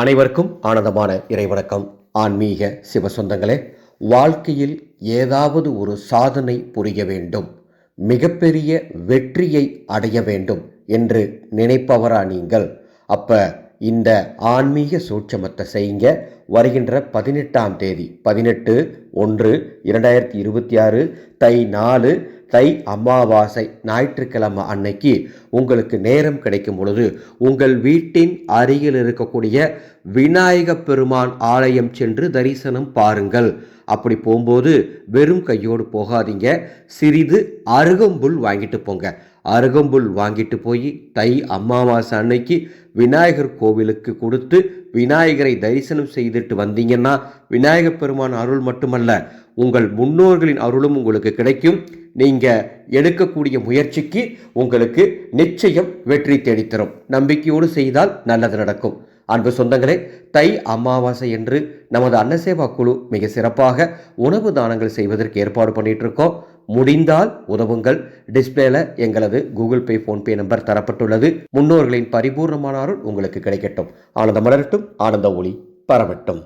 அனைவருக்கும் ஆனந்தமான இறைவணக்கம். ஆன்மீக சிவசொந்தங்களே வாழ்க்கையில் ஏதாவது ஒரு சாதனை புரிய வேண்டும். மிகப்பெரிய வெற்றியை அடைய வேண்டும் என்று நினைப்பவரா நீங்கள்? அப்ப இந்த ஆன்மீக சூட்சமத்தை செய்யுங்க. வருகின்ற பதினெட்டாம் தேதி பதினெட்டு ஒன்று இரண்டாயிரத்தி இருபத்தி ஆறு தை நாலு தை அமாவாசை ஞாயிற்றுக்கிழமை அன்னைக்கு உங்களுக்கு நேரம் கிடைக்கும் பொழுது உங்கள் வீட்டின் அருகில் இருக்கக்கூடிய விநாயக பெருமான் ஆலயம் சென்று தரிசனம் பாருங்கள். அப்படி போகும்போது வெறும் கையோடு போகாதீங்க. சிறிது அருகம்புல் வாங்கிட்டு போங்க. அருகம்புல் வாங்கிட்டு போய் தை அமாவாசை அன்னைக்கு விநாயகர் கோவிலுக்கு கொடுத்து விநாயகரை தரிசனம் செய்துட்டு வந்தீங்கன்னா விநாயகர் பெருமான் அருள் மட்டுமல்ல உங்கள் முன்னோர்களின் அருளும் உங்களுக்கு கிடைக்கும். நீங்க எடுக்கக்கூடிய முயற்சிக்கு உங்களுக்கு நிச்சயம் வெற்றி தேடித்தரும். நம்பிக்கையோடு செய்தால் நல்லது நடக்கும். அன்பு சொந்தங்களே தை அமாவாசை என்று நமது அன்னசேவா குழு மிக சிறப்பாக உணவு தானங்கள் செய்வதற்கு ஏற்பாடு பண்ணிட்டு இருக்கோம் முடிந்தால் உதவுங்கள். டிஸ்பிளேல எங்களது கூகுள் பே ஃபோன்பே நம்பர் தரப்பட்டுள்ளது. முன்னோர்களின் பரிபூர்ணமான அருள் உங்களுக்கு கிடைக்கட்டும். ஆனந்த மலரட்டும் ஆனந்த ஒளி பரவட்டும்.